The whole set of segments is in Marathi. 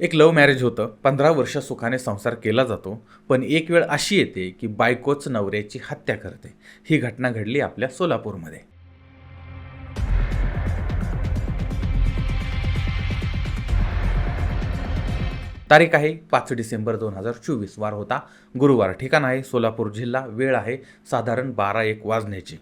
एक लव्ह मॅरेज होतं. पंधरा वर्ष सुखाने संसार केला जातो. पण एक वेळ अशी येते की बायकोच नवऱ्याची हत्या करते. ही घटना घडली आपल्या सोलापूरमध्ये. तारीख आहे पाच डिसेंबर दोन हजार चोवीस. वार होता. गुरुवार ठिकाण आहे. सोलापूर जिल्हा वेळ आहे साधारण बारा एक वाजण्याची.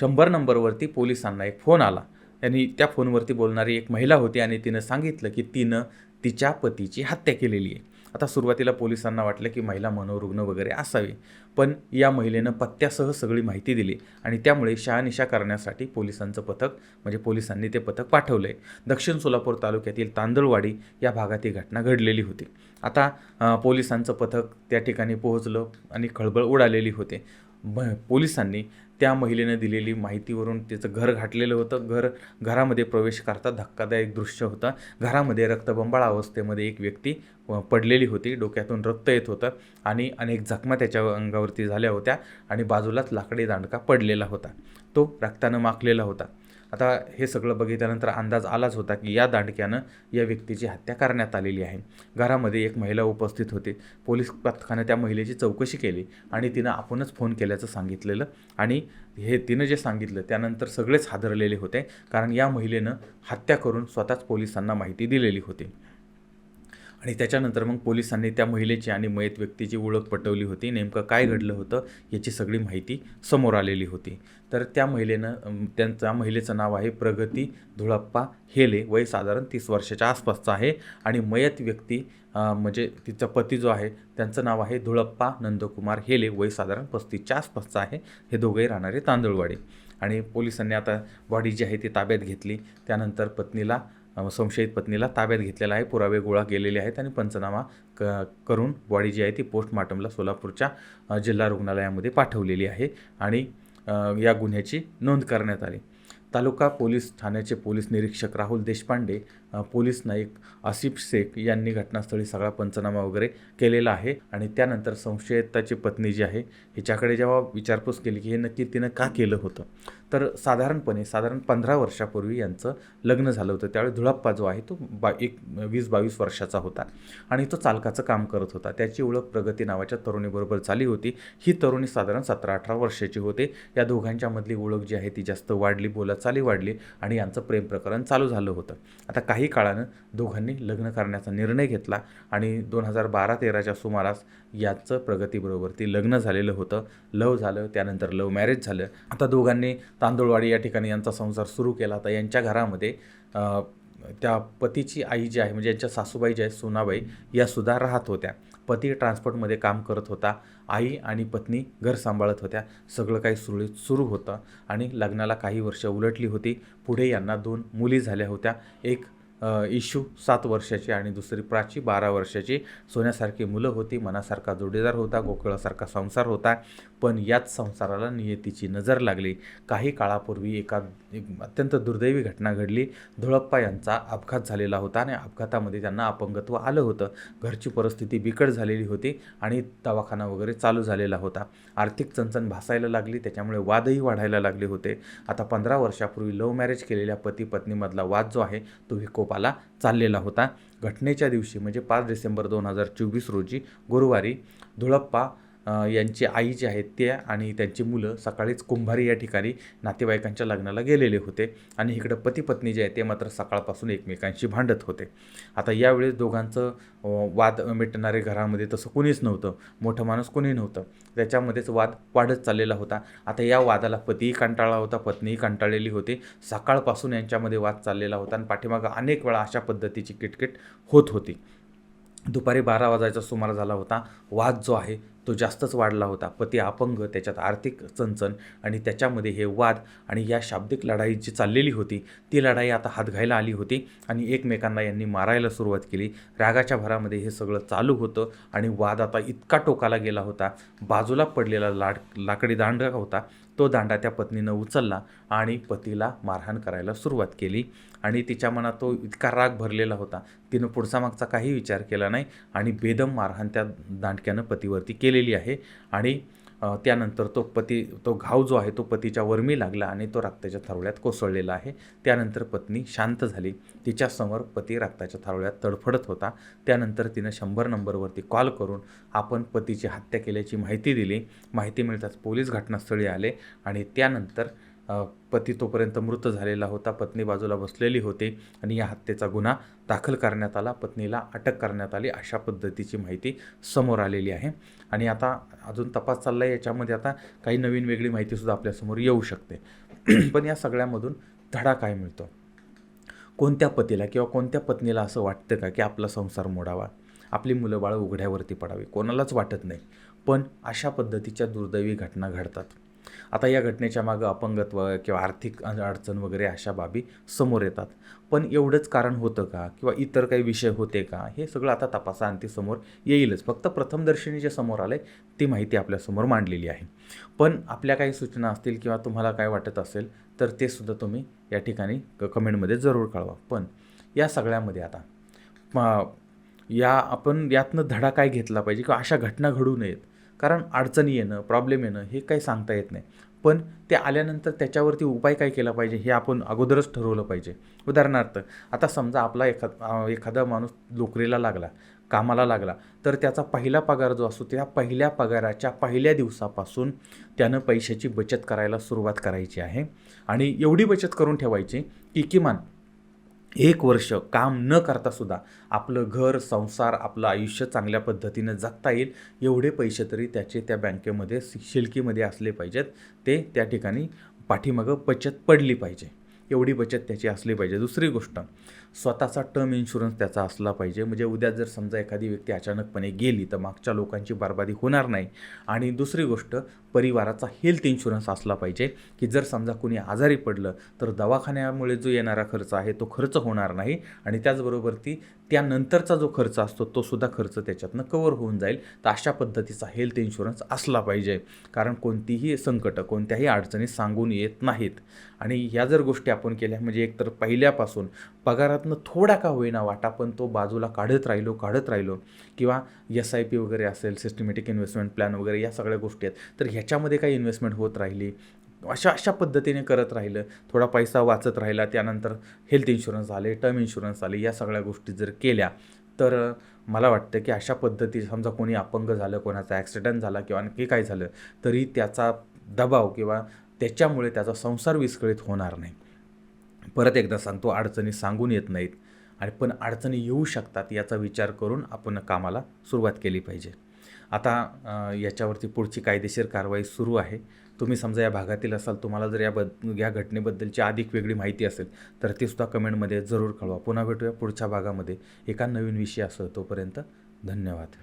शंभर नंबरवरती पोलिसांना एक फोन आला. त्यांनी त्या फोनवरती बोलणारी एक महिला होती आणि तिनं सांगितलं की तिनं तिच्या पतीची हत्या केलेली आहे. आता सुरुवातीला पोलिसांना वाटलं की महिला मनोरुग्ण वगैरे असावी पण या महिलेनं पत्त्यासह सगळी माहिती दिली आणि त्यामुळे शहानिशा करण्यासाठी पोलिसांचं पथक म्हणजे पोलिसांनी ते पथक पाठवलं आहे दक्षिण सोलापूर तालुक्यातील तांदळवाडी या भागात ही घटना घडलेली होती. आता पोलिसांचं पथक त्या ठिकाणी पोहोचलं आणि खळबळ उडालेली होते. पोलिसांनी त्या महिलेनं दिलेली माहितीवरून तिचं घर घाटलेलं होतं. घर घरामध्ये प्रवेश करता धक्कादायक दृश्य होतं. घरामध्ये रक्तबंबाळ अवस्थेमध्ये एक व्यक्ती पडलेली होती. डोक्यातून रक्त येत होतं आणि अनेक जखमा त्याच्या अंगावरती झाल्या होत्या आणि बाजूलाच लाकडी दांडका पडलेला होता. तो रक्तानं माखलेला होता. आता हे सगळं बघितल्यानंतर अंदाज आलाच होता की या दांडक्यानं या व्यक्तीची हत्या करण्यात आलेली आहे. घरामध्ये एक महिला उपस्थित होती. पोलीस पथकानं त्या महिलेची चौकशी केली आणि तिनं आपणच फोन केल्याचं सांगितलेलं आणि हे तिनं जे सांगितलं त्यानंतर सगळेच हादरलेले होते. कारण या महिलेनं हत्या करून स्वतःच पोलिसांना माहिती दिलेली होती. आणि त्याच्यानंतर मग पोलिसांनी त्या महिलेची आणि मयत व्यक्तीची ओळख पटवली होती. नेमकं काय घडलं होतं याची सगळी माहिती समोर आलेली होती. तर त्या महिलेनं त्यांचा त्यांच्या महिलेचं नाव आहे प्रगती धुळप्पा हेले. वय साधारण तीस वर्षाच्या आसपासचं आहे. आणि मयत व्यक्ती म्हणजे तिचा पती जो आहे त्यांचं नाव आहे धुळप्पा नंदकुमार हेले. वय साधारण पस्तीसच्या आसपासचं आहे. हे दोघंही राहणारे तांदूळवाडी. आणि पोलिसांनी आता बॉडी जी आहे ती ताब्यात घेतली. त्यानंतर पत्नीला संशयित पत्नीला ताब्यात घेतलेला आहे. पुरावे गोळा केलेले आहेत आणि पंचनामा क करून बॉडी जी आहे ती पोस्टमार्टमला सोलापूरच्या जिल्हा रुग्णालयामध्ये पाठवलेली आहे आणि या गुन्ह्याची नोंद करण्यात आली. तालुका पोलीस ठाण्याचे पोलीस निरीक्षक राहुल देशपांडे पोलीस नाईक आसिफ शेख यांनी घटनास्थळी सगळा पंचनामा वगैरे केलेला आहे आणि त्यानंतर संशयिताची पत्नी जी आहे हिच्याकडे जेव्हा विचारपूस केली की हे नक्की तिनं का केलं होतं? तर साधारणपणे साधारण पंधरा वर्षापूर्वी यांचं लग्न झालं होतं. त्यावेळी धुळप्पा जो आहे तो बा एक वीस बावीस वर्षाचा होता आणि तो चालकाचं काम करत होता. त्याची ओळख प्रगती नावाच्या तरुणीबरोबर झाली होती. ही तरुणी साधारण सतरा अठरा वर्षाची होते. या दोघांच्यामधली ओळख जी आहे ती जास्त वाढली बोलाचाली वाढली आणि यांचं प्रेम प्रकरण चालू झालं होतं. आता काही काळानं दोघांनी लग्न करण्याचा निर्णय घेतला आणि दोन हजार बारा तेराच्या सुमारास याचं प्रगतीबरोबर ती लग्न झालेलं होतं. लव झालं त्यानंतर लव मॅरेज झालं. आता दोघांनी तांदूळवाडी या ठिकाणी यांचा संसार सुरू केला. तर यांच्या घरामध्ये त्या पतीची आई जी आहे म्हणजे यांच्या सासूबाई ज्या आहेत सोनाबाई यासुद्धा राहत होत्या. पती ट्रान्सपोर्टमध्ये काम करत होता. आई आणि पत्नी घर सांभाळत होत्या. सगळं काही सुरळीत सुरू होतं आणि लग्नाला काही वर्ष उलटली होती. पुढे यांना दोन मुली झाल्या होत्या. एक इशू सात वर्षाची आणि दुसरी प्राची बारा वर्षाची. सोन्यासारखी मुलं होती मनासारखा जोडीदार होता गोकुळासारखा संसार होता पण याच संसाराला नियतीची नजर लागली. काही काळापूर्वी एका एक अत्यंत दुर्दैवी घटना घडली. धुळप्पा यांचा अपघात झालेला होता आणि अपघातामध्ये त्यांना अपंगत्व आलं होतं. घरची परिस्थिती बिकट झालेली होती आणि दवाखाना वगैरे चालू झालेला होता. आर्थिक चणचण भासायला लागली त्याच्यामुळे वादही वाढायला लागले होते. आता पंधरा वर्षापूर्वी लव्ह मॅरेज केलेल्या पती पत्नीमधला वाद जो आहे तो आरोपाला चाललेला होता. घटनेच्या दिवशी म्हणजे पाच डिसेंबर दोन हजार चोवीस रोजी गुरुवारी धुळप्पा यांची आई जी आहेत ते आणि त्यांची मुलं सकाळीच कुंभारी या ठिकाणी नातेवाईकांच्या लग्नाला गेलेले होते. आणि इकडं पती पत्नी जे आहे ते मात्र सकाळपासून एकमेकांशी भांडत होते. आता यावेळेस दोघांचं वाद मिटणारे घरामध्ये तसं कोणीच नव्हतं. मोठं माणूस कोणी नव्हतं. त्याच्यामध्येच वाद वाढत चाललेला होता. आता या वादाला पतीही कंटाळा होता पत्नीही कंटाळलेली होती. सकाळपासून यांच्यामध्ये वाद चाललेला होता आणि पाठीमागं अनेक वेळा अशा पद्धतीची किटकिट होत होती. दुपारी बारा वाजायचा सुमार झाला होता. वाद जो आहे तो जास्तच वाढला होता. पती अपंग त्याच्यात आर्थिक चणचण आणि त्याच्यामध्ये हे वाद आणि या शाब्दिक लढाई जी चाललेली होती ती लढाई आता हातघायला आली होती आणि एकमेकांना यांनी मारायला सुरुवात केली. रागाच्या भरामध्ये हे सगळं चालू होतं आणि वाद आता इतका टोकाला गेला होता. बाजूला पडलेला लाड लाकडी दांडा होता. तो दांडा त्या पत्नीनं उचलला आणि पतीला मारहाण करायला सुरुवात केली. आणि तिच्या मनात तो इतका राग भरलेला होता. तिनं पुढचा मागचा काही विचार केला नाही आणि बेदम मारहाण त्या दांडक्यानं पतीवरती केलेली आहे. आणि त्यानंतर तो पती तो घाव जो आहे तो पतीच्या वर्मी लागला आणि तो रक्ताच्या थारोळ्यात कोसळलेला आहे. त्यानंतर पत्नी शांत झाली. तिच्यासमोर पती रक्ताच्या थारोळ्यात तडफडत होता. त्यानंतर तिनं शंभर नंबरवरती कॉल करून आपण पतीची हत्या केल्याची माहिती दिली. माहिती मिळताच पोलीस घटनास्थळी आले आणि त्यानंतर पती तोपर्यंत मृत झालेला होता पत्नी बाजूला बसलेली होती आणि या हत्येचा गुन्हा दाखल करण्यात आला पत्नीला अटक करण्यात आली अशा पद्धतीची माहिती समोर आलेली आहे. आणि आता अजून तपास चालला आहे याच्यामध्ये आता काही नवीन वेगळी माहितीसुद्धा आपल्यासमोर येऊ शकते. पण या सगळ्यामधून धडा काय मिळतो? कोणत्या पतीला किंवा कोणत्या पत्नीला असं वाटतं का की आपला संसार मोडावा? आपली मुलं बाळं उघड्यावरती पडावी कोणालाच वाटत नाही. पण अशा पद्धतीच्या दुर्दैवी घटना घडतात. आता या घटनेच्या मागं अपंगत्व किंवा आर्थिक अडचण वगैरे अशा बाबी समोर येतात. पण एवढंच कारण होतं का? किंवा इतर काही विषय होते का? हे सगळं आता तपासाअंती समोर येईलच. फक्त प्रथमदर्शनी जे समोर आलं आहे ती माहिती आपल्यासमोर मांडलेली आहे. पण आपल्या काही सूचना असतील किंवा तुम्हाला काय वाटत असेल तर ते सुद्धा तुम्ही या ठिकाणी क कमेंटमध्ये जरूर कळवा. पण या सगळ्यामध्ये आता या आपण यातनं धडा काय घेतला पाहिजे किंवा अशा घटना घडू नयेत कारण अडचणी येणं प्रॉब्लेम येणं हे काही सांगता येत नाही. पण ते आल्यानंतर त्याच्यावरती उपाय काय केला पाहिजे हे आपण अगोदरच ठरवलं पाहिजे. उदाहरणार्थ आता समजा आपला एखा एखादा माणूस नोकरीला लागला कामाला लागला तर त्याचा पहिला पगार जो असतो त्या पहिल्या पगाराच्या पहिल्या दिवसापासून त्यानं पैशाची बचत करायला सुरुवात करायची आहे. आणि एवढी बचत करून ठेवायची की किमान एक वर्ष काम न करता सुद्धा आपलं घर संसार आपलं आयुष्य चांगल्या पद्धतीनं जगता येईल. एवढे पैसे तरी त्याचे त्या बँकेमध्ये शिल्कीमध्ये असले पाहिजेत. ते त्या ठिकाणी पाठीमागं बचत पडली पाहिजे. एवढी बचत त्याची असली पाहिजे. दुसरी गोष्ट स्वतःचा टर्म इन्शुरन्स त्याचा असला पाहिजे. म्हणजे उद्या जर समजा एखादी व्यक्ती अचानकपणे गेली तर मागच्या लोकांची बरबादी होणार नाही. आणि दुसरी गोष्ट परिवाराचा हेल्थ इन्शुरन्स असला पाहिजे की जर समजा कुणी आजारी पडलं तर दवाखान्यामुळे जो येणारा खर्च आहे तो खर्च होणार नाही. आणि त्याचबरोबर ती त्यानंतरचा जो खर्च असतो तो सुद्धा खर्च त्याच्यातनं कवर होऊन जाईल. तर अशा पद्धतीचा हेल्थ इन्शुरन्स असला पाहिजे. कारण कोणतीही संकटं कोणत्याही अडचणी सांगून येत नाहीत. आणि ह्या जर गोष्टी आपण केल्या म्हणजे एकतर पहिल्यापासून पगारातनं थोडा का होईना वाटा पण तो बाजूला काढत राहिलो काढत राहिलो किंवा एस आय पी वगैरे असेल सिस्टमॅटिक इन्व्हेस्टमेंट प्लॅन वगैरे या सगळ्या गोष्टी आहेत तर ह्या ह्याच्यामध्ये काही इन्व्हेस्टमेंट होत राहिली. अशा अशा पद्धतीने करत राहिलं. थोडा पैसा वाचत राहिला. त्यानंतर हेल्थ इन्शुरन्स आले टर्म इन्शुरन्स आले या सगळ्या गोष्टी जर केल्या तर मला वाटतं की अशा पद्धती समजा कोणी अपंग झालं कोणाचा ॲक्सिडेंट झाला किंवा आणखी काय झालं तरी त्याचा दबाव किंवा त्याच्यामुळे त्याचा संसार विस्कळीत होणार नाही. परत एकदा सांगतो अडचणी सांगून येत नाहीत. आणि पण अडचणी येऊ शकतात याचा विचार करून आपण कामाला सुरुवात केली पाहिजे. आता याच्यावरती पुढची कायदेशीर कारवाई सुरू आहे. तुम्ही समजा या भागातील असाल तुम्हाला जर या बद या घटनेबद्दलची अधिक वेगळी माहिती असेल तर ती सुद्धा कमेंटमध्ये जरूर कळवा. पुन्हा भेटूया पुढच्या भागामध्ये. एका नवीन विषयासह तोपर्यंत धन्यवाद.